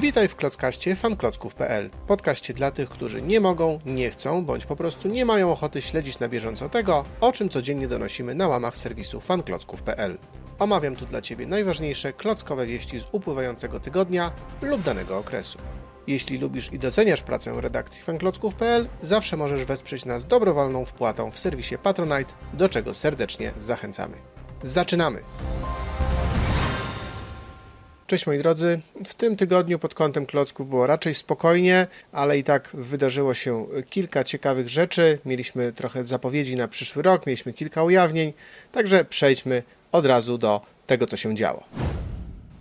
Witaj w Klockaście fanklocków.pl, podcaście dla tych, którzy nie mogą, nie chcą, bądź po prostu nie mają ochoty śledzić na bieżąco tego, o czym codziennie donosimy na łamach serwisu fanklocków.pl. Omawiam tu dla Ciebie najważniejsze klockowe wieści z upływającego tygodnia lub danego okresu. Jeśli lubisz i doceniasz pracę redakcji fanklocków.pl, zawsze możesz wesprzeć nas dobrowolną wpłatą w serwisie Patronite, do czego serdecznie zachęcamy. Zaczynamy! Cześć moi drodzy. W tym tygodniu pod kątem klocków było raczej spokojnie, ale i tak wydarzyło się kilka ciekawych rzeczy. Mieliśmy trochę zapowiedzi na przyszły rok, mieliśmy kilka ujawnień, także przejdźmy od razu do tego, co się działo.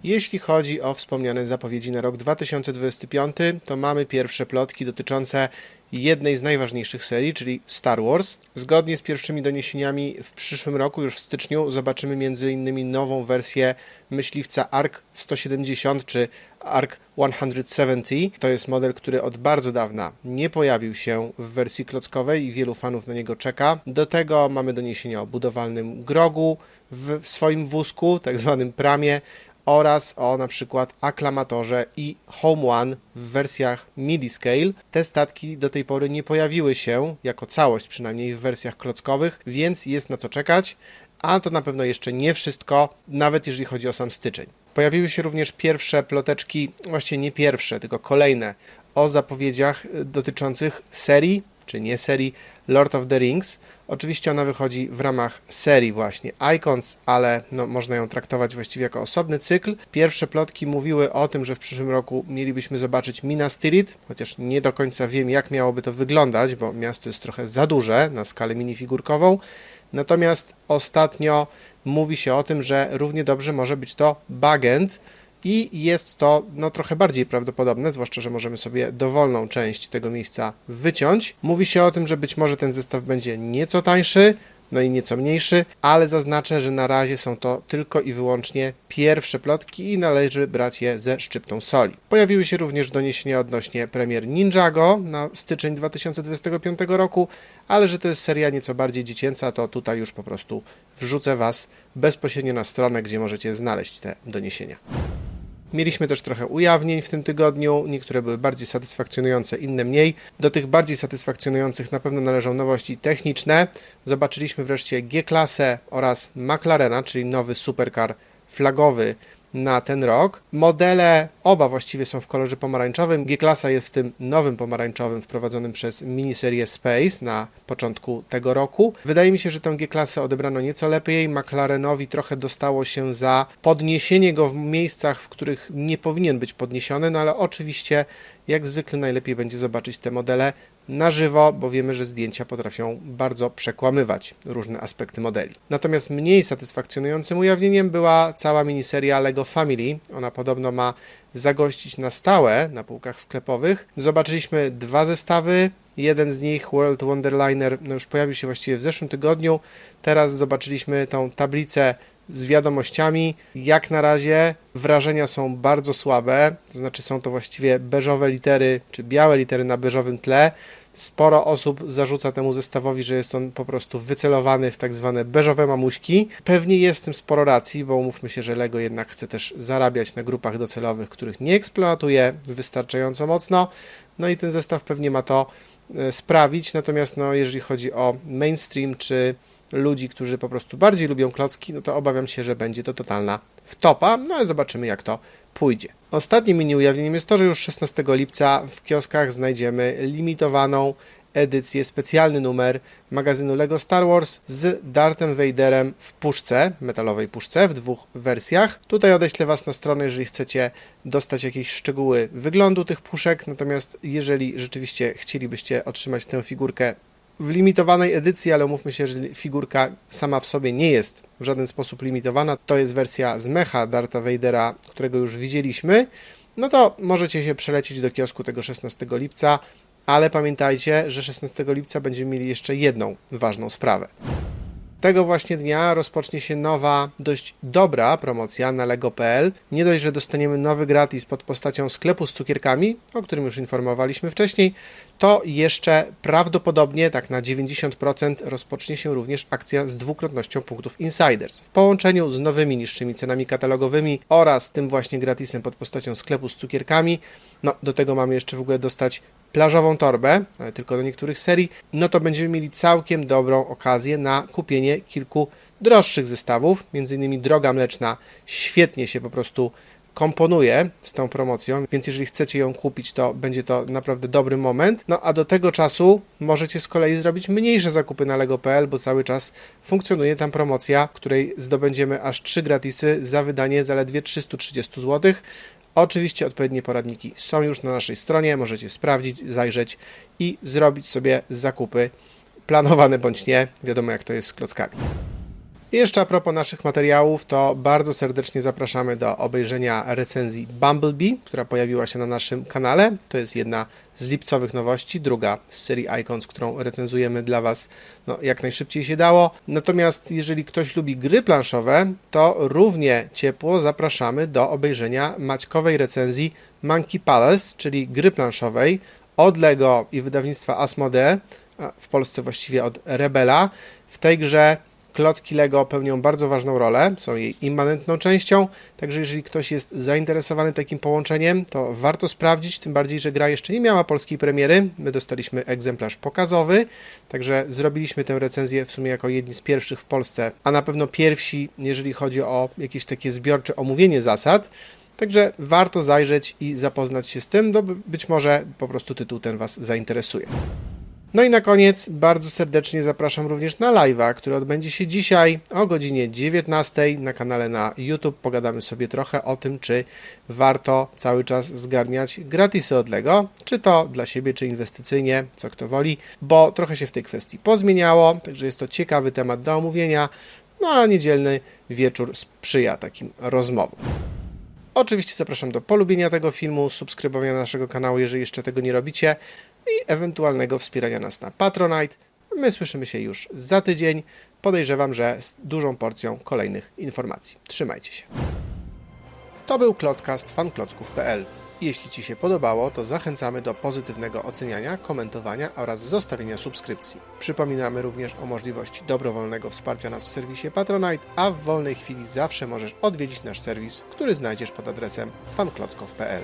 Jeśli chodzi o wspomniane zapowiedzi na rok 2025, to mamy pierwsze plotki dotyczące jednej z najważniejszych serii, czyli Star Wars. Zgodnie z pierwszymi doniesieniami w przyszłym roku, już w styczniu, zobaczymy m.in. nową wersję myśliwca ARC 170 czy ARC 170. To jest model, który od bardzo dawna nie pojawił się w wersji klockowej i wielu fanów na niego czeka. Do tego mamy doniesienia o budowalnym grogu w swoim wózku, tak zwanym pramie, oraz o na przykład aklamatorze i Home One w wersjach MIDI Scale. Te statki do tej pory nie pojawiły się jako całość, przynajmniej w wersjach klockowych, więc jest na co czekać. A to na pewno jeszcze nie wszystko, nawet jeżeli chodzi o sam styczeń. Pojawiły się również pierwsze ploteczki, właściwie nie pierwsze, tylko kolejne, o zapowiedziach dotyczących serii, czy nie serii Lord of the Rings. Oczywiście ona wychodzi w ramach serii właśnie Icons, ale no, można ją traktować właściwie jako osobny cykl. Pierwsze plotki mówiły o tym, że w przyszłym roku mielibyśmy zobaczyć Minas Tirith, chociaż nie do końca wiem jak miałoby to wyglądać, bo miasto jest trochę za duże na skalę minifigurkową. Natomiast ostatnio mówi się o tym, że równie dobrze może być to Bagend, i jest to no, trochę bardziej prawdopodobne, zwłaszcza, że możemy sobie dowolną część tego miejsca wyciąć. Mówi się o tym, że być może ten zestaw będzie nieco tańszy, no i nieco mniejszy, ale zaznaczę, że na razie są to tylko i wyłącznie pierwsze plotki i należy brać je ze szczyptą soli. Pojawiły się również doniesienia odnośnie premier Ninjago na styczeń 2025 roku, ale że to jest seria nieco bardziej dziecięca, to tutaj już po prostu wrzucę Was bezpośrednio na stronę, gdzie możecie znaleźć te doniesienia. Mieliśmy też trochę ujawnień w tym tygodniu, niektóre były bardziej satysfakcjonujące, inne mniej. Do tych bardziej satysfakcjonujących na pewno należą nowości techniczne. Zobaczyliśmy wreszcie G-klasę oraz McLarena, czyli nowy supercar flagowy na ten rok. Modele oba właściwie są w kolorze pomarańczowym. G-klasa jest w tym nowym pomarańczowym wprowadzonym przez miniserię Space na początku tego roku. Wydaje mi się, że tę G-klasę odebrano nieco lepiej. McLarenowi trochę dostało się za podniesienie go w miejscach, w których nie powinien być podniesiony, no ale oczywiście jak zwykle najlepiej będzie zobaczyć te modele na żywo, bo wiemy, że zdjęcia potrafią bardzo przekłamywać różne aspekty modeli. Natomiast mniej satysfakcjonującym ujawnieniem była cała miniseria Lego Family. Ona podobno ma zagościć na stałe na półkach sklepowych. Zobaczyliśmy dwa zestawy. Jeden z nich, World Wonderliner, no już pojawił się właściwie w zeszłym tygodniu. Teraz zobaczyliśmy tą tablicę z wiadomościami. Jak na razie wrażenia są bardzo słabe, to znaczy są to właściwie beżowe litery, czy białe litery na beżowym tle. Sporo osób zarzuca temu zestawowi, że jest on po prostu wycelowany w tak zwane beżowe mamuśki. Pewnie jest w tym sporo racji, bo umówmy się, że Lego jednak chce też zarabiać na grupach docelowych, których nie eksploatuje wystarczająco mocno. No i ten zestaw pewnie ma to sprawić, natomiast no, jeżeli chodzi o mainstream czy ludzi, którzy po prostu bardziej lubią klocki, no to obawiam się, że będzie to totalna wtopa, no ale zobaczymy jak to pójdzie. Ostatnim mini ujawnieniem jest to, że już 16 lipca w kioskach znajdziemy limitowaną edycję, specjalny numer magazynu LEGO Star Wars z Darthem Vaderem w puszce, metalowej puszce w dwóch wersjach. Tutaj odeślę Was na stronę, jeżeli chcecie dostać jakieś szczegóły wyglądu tych puszek, natomiast jeżeli rzeczywiście chcielibyście otrzymać tę figurkę w limitowanej edycji, ale umówmy się, że figurka sama w sobie nie jest w żaden sposób limitowana. To jest wersja z mecha Darta Vadera, którego już widzieliśmy. No to możecie się przelecieć do kiosku tego 16 lipca, ale pamiętajcie, że 16 lipca będziemy mieli jeszcze jedną ważną sprawę. Tego właśnie dnia rozpocznie się nowa, dość dobra promocja na lego.pl. Nie dość, że dostaniemy nowy gratis pod postacią sklepu z cukierkami, o którym już informowaliśmy wcześniej, to jeszcze prawdopodobnie, tak na 90%, rozpocznie się również akcja z dwukrotnością punktów Insiders. W połączeniu z nowymi niższymi cenami katalogowymi oraz tym właśnie gratisem pod postacią sklepu z cukierkami, no do tego mamy jeszcze w ogóle dostać plażową torbę, ale tylko do niektórych serii, no to będziemy mieli całkiem dobrą okazję na kupienie kilku droższych zestawów, między innymi Droga Mleczna świetnie się po prostu komponuje z tą promocją, więc jeżeli chcecie ją kupić, to będzie to naprawdę dobry moment. No a do tego czasu możecie z kolei zrobić mniejsze zakupy na lego.pl, bo cały czas funkcjonuje tam promocja, której zdobędziemy aż 3 gratisy za wydanie zaledwie 330 zł. Oczywiście odpowiednie poradniki są już na naszej stronie, możecie sprawdzić, zajrzeć i zrobić sobie zakupy planowane bądź nie. Wiadomo jak to jest z klockami. I jeszcze a propos naszych materiałów, to bardzo serdecznie zapraszamy do obejrzenia recenzji Bumblebee, która pojawiła się na naszym kanale. To jest jedna z lipcowych nowości, druga z serii Icons, którą recenzujemy dla Was no, jak najszybciej się dało. Natomiast jeżeli ktoś lubi gry planszowe, to równie ciepło zapraszamy do obejrzenia maćkowej recenzji Monkey Palace, czyli gry planszowej od LEGO i wydawnictwa Asmodee, w Polsce właściwie od Rebela. W tej grze klocki Lego pełnią bardzo ważną rolę, są jej immanentną częścią, także jeżeli ktoś jest zainteresowany takim połączeniem, to warto sprawdzić, tym bardziej, że gra jeszcze nie miała polskiej premiery. My dostaliśmy egzemplarz pokazowy, także zrobiliśmy tę recenzję w sumie jako jedni z pierwszych w Polsce, a na pewno pierwsi, jeżeli chodzi o jakieś takie zbiorcze omówienie zasad. Także warto zajrzeć i zapoznać się z tym, no być może po prostu tytuł ten Was zainteresuje. No i na koniec bardzo serdecznie zapraszam również na live'a, który odbędzie się dzisiaj o godzinie 19 na kanale na YouTube. Pogadamy sobie trochę o tym, czy warto cały czas zgarniać gratisy od Lego, czy to dla siebie, czy inwestycyjnie, co kto woli, bo trochę się w tej kwestii pozmieniało, także jest to ciekawy temat do omówienia, no a niedzielny wieczór sprzyja takim rozmowom. Oczywiście zapraszam do polubienia tego filmu, subskrybowania naszego kanału, jeżeli jeszcze tego nie robicie i ewentualnego wspierania nas na Patronite. My słyszymy się już za tydzień. Podejrzewam, że z dużą porcją kolejnych informacji. Trzymajcie się. To był Klockast fanklocków.pl. Jeśli Ci się podobało, to zachęcamy do pozytywnego oceniania, komentowania oraz zostawienia subskrypcji. Przypominamy również o możliwości dobrowolnego wsparcia nas w serwisie Patronite, a w wolnej chwili zawsze możesz odwiedzić nasz serwis, który znajdziesz pod adresem fanklocków.pl.